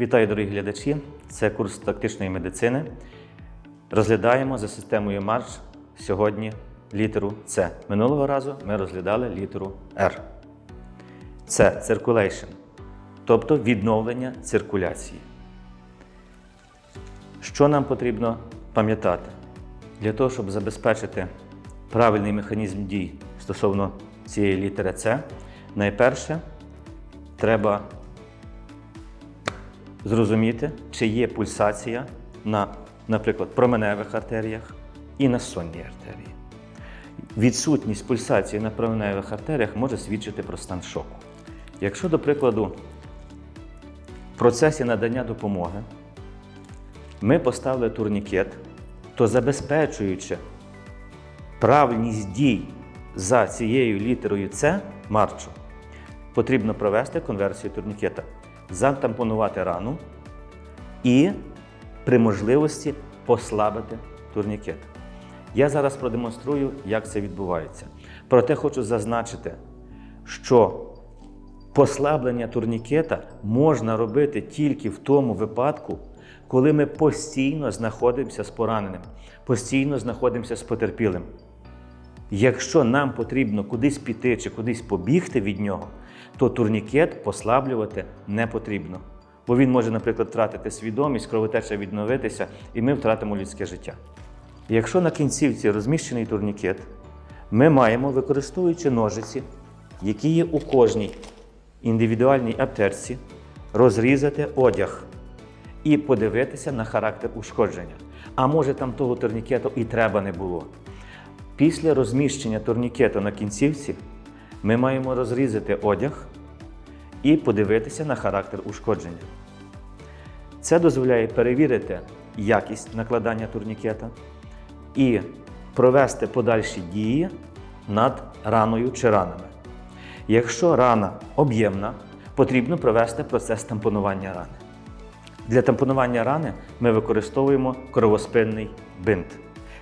Вітаю, дорогі глядачі! Це курс тактичної медицини. Розглядаємо за системою марш сьогодні літеру С. Минулого разу ми розглядали літеру R. Це circulation, тобто відновлення циркуляції. Що нам потрібно пам'ятати? Для того, щоб забезпечити правильний механізм дій стосовно цієї літери С, найперше треба зрозуміти, чи є пульсація на, наприклад, променевих артеріях і на сонній артерії. Відсутність пульсації на променевих артеріях може свідчити про стан шоку. Якщо, до прикладу, в процесі надання допомоги ми поставили турнікет, то забезпечуючи правильність дій за цією літерою С марчу, потрібно провести конверсію турнікета, затампонувати рану і при можливості послабити турнікет. Я зараз продемонструю, як це відбувається. Проте хочу зазначити, що послаблення турнікета можна робити тільки в тому випадку, коли ми постійно знаходимося з пораненим, постійно знаходимося з потерпілим. Якщо нам потрібно кудись піти чи кудись побігти від нього, то турнікет послаблювати не потрібно. Бо він може, наприклад, втратити свідомість, кровотеча відновитися, і ми втратимо людське життя. Якщо на кінцівці розміщений турнікет, ми маємо, використовуючи ножиці, які є у кожній індивідуальній аптечці, розрізати одяг і подивитися на характер ушкодження. А може там того турнікету і треба не було. Після розміщення турнікету на кінцівці ми маємо розрізати одяг і подивитися на характер ушкодження. Це дозволяє перевірити якість накладання турнікета і провести подальші дії над раною чи ранами. Якщо рана об'ємна, потрібно провести процес тампонування рани. Для тампонування рани ми використовуємо кровоспинний бинт.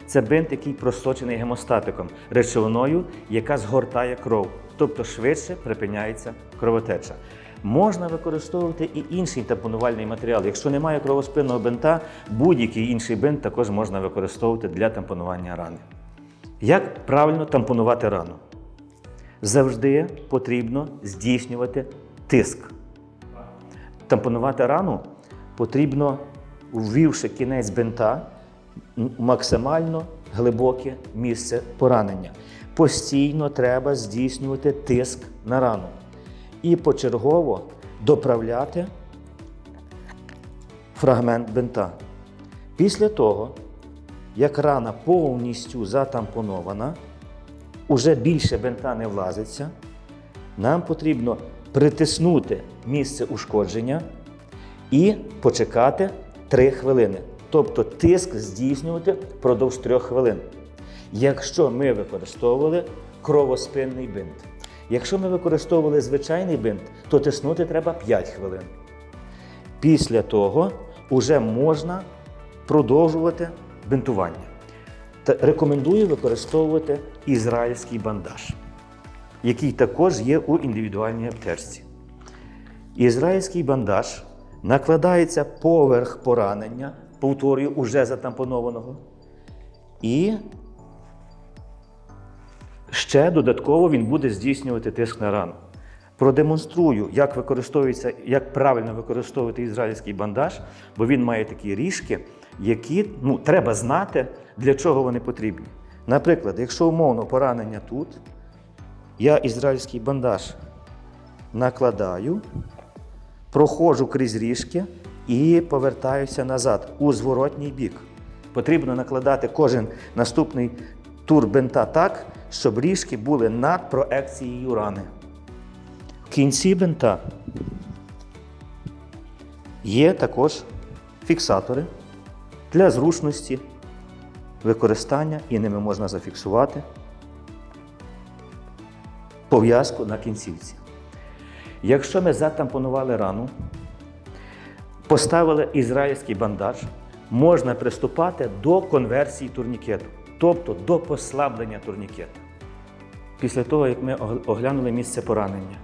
Це бинт, який просочений гемостатиком, речовиною, яка згортає кров, тобто швидше припиняється кровотеча. Можна використовувати і інший тампонувальний матеріал. Якщо немає кровоспинного бинта, будь-який інший бинт також можна використовувати для тампонування рани. Як правильно тампонувати рану? Завжди потрібно здійснювати тиск. Тампонувати рану потрібно, ввівши кінець бинта максимально глибоке місце поранення. Постійно треба здійснювати тиск на рану і почергово доправляти фрагмент бинта. Після того, як рана повністю затампонована, уже більше бинта не влазиться, нам потрібно притиснути місце ушкодження і почекати 3 хвилини. Тобто тиск здійснювати впродовж 3 хвилин. Якщо ми використовували кровоспинний бинт. Якщо ми використовували звичайний бинт, то тиснути треба 5 хвилин. Після того вже можна продовжувати бинтування. Та рекомендую використовувати ізраїльський бандаж, який також є у індивідуальній аптечці. Ізраїльський бандаж накладається поверх поранення, повторюю, уже затампонованого. І ще додатково він буде здійснювати тиск на рану. Продемонструю, як використовується, як правильно використовувати ізраїльський бандаж, бо він має такі ріжки, які ну, треба знати, для чого вони потрібні. Наприклад, якщо умовно поранення тут, я ізраїльський бандаж накладаю, проходжу крізь ріжки і повертаюся назад у зворотній бік. Потрібно накладати кожен наступний тур бинта так, щоб ріжки були над проекцією рани. В кінці бинта є також фіксатори для зручності використання, і ними можна зафіксувати пов'язку на кінцівці. Якщо ми затампонували рану, поставили ізраїльський бандаж, можна приступати до конверсії турнікету, тобто до послаблення турнікету. Після того, як ми оглянули місце поранення,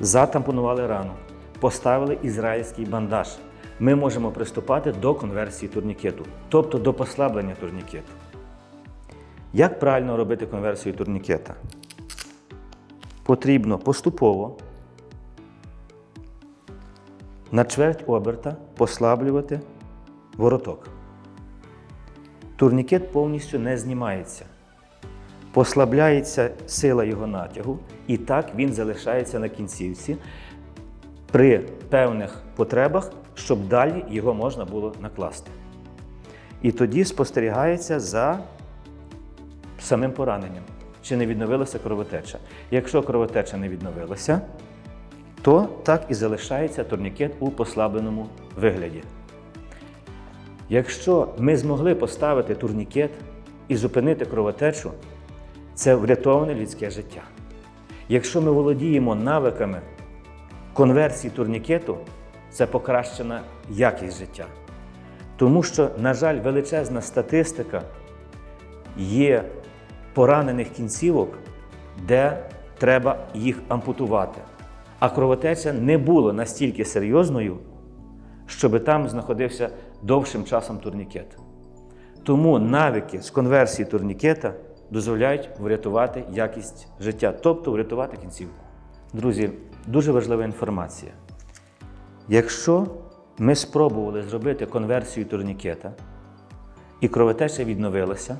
затампонували рану, поставили ізраїльський бандаж. Ми можемо приступати до конверсії турнікету, тобто до послаблення турнікету. Як правильно робити конверсію турнікета? Потрібно поступово на чверть оберта послаблювати вороток. Турнікет повністю не знімається. Послабляється сила його натягу, і так він залишається на кінцівці при певних потребах, щоб далі його можна було накласти. І тоді спостерігається за самим пораненням, чи не відновилася кровотеча. Якщо кровотеча не відновилася, то так і залишається турнікет у послабленому вигляді. Якщо ми змогли поставити турнікет і зупинити кровотечу, це врятоване людське життя. Якщо ми володіємо навиками конверсії турнікету, це покращена якість життя. Тому що, на жаль, величезна статистика є поранених кінцівок, де треба їх ампутувати. А кровотеча не була настільки серйозною, щоб там знаходився довшим часом турнікет. Тому навики з конверсії турнікета дозволяють врятувати якість життя, тобто врятувати кінцівку. Друзі, дуже важлива інформація. Якщо ми спробували зробити конверсію турнікета і кровотеча відновилася,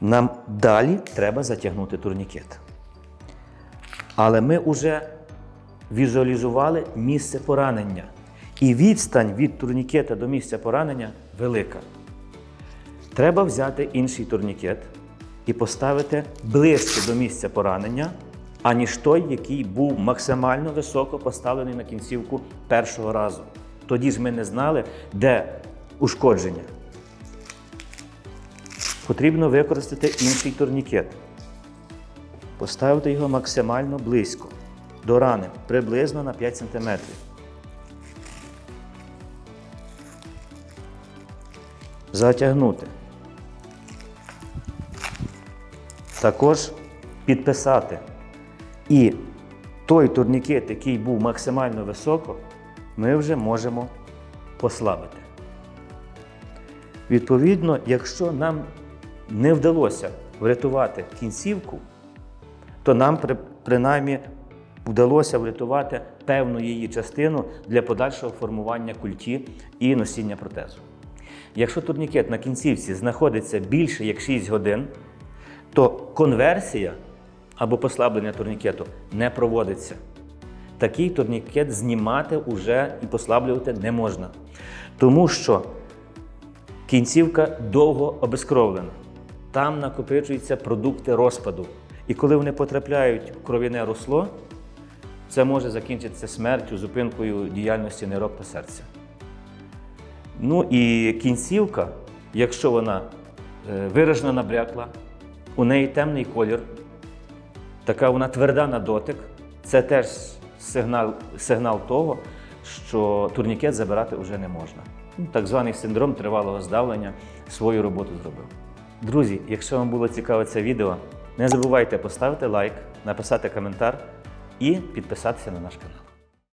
нам далі треба затягнути турнікет. Але ми вже візуалізували місце поранення. І відстань від турнікета до місця поранення велика. Треба взяти інший турнікет і поставити ближче до місця поранення, аніж той, який був максимально високо поставлений на кінцівку першого разу. Тоді ж ми не знали, де ушкодження. Потрібно використати інший турнікет. Поставити його максимально близько до рани, приблизно на 5 см. Затягнути. Також підписати. І той турнікет, який був максимально високо, ми вже можемо послабити. Відповідно, якщо нам не вдалося врятувати кінцівку, то нам при- принаймні вдалося врятувати певну її частину для подальшого формування культі і носіння протезу. Якщо турнікет на кінцівці знаходиться більше як 6 годин, то конверсія або послаблення турнікету не проводиться. Такий турнікет знімати уже і послаблювати не можна. Тому що кінцівка довго обезкровлена. Там накопичуються продукти розпаду. І коли вони потрапляють в кров'яне русло, це може закінчитися смертю, зупинкою діяльності нейрок та серця. Ну і кінцівка, якщо вона е, виражено набрякла, у неї темний колір, така вона тверда на дотик, це теж сигнал, сигнал того, що турнікет забирати вже не можна. Ну, Так званий синдром тривалого здавлення свою роботу зробив. Друзі, якщо вам було цікаве це відео, не забувайте поставити лайк, написати коментар і підписатися на наш канал.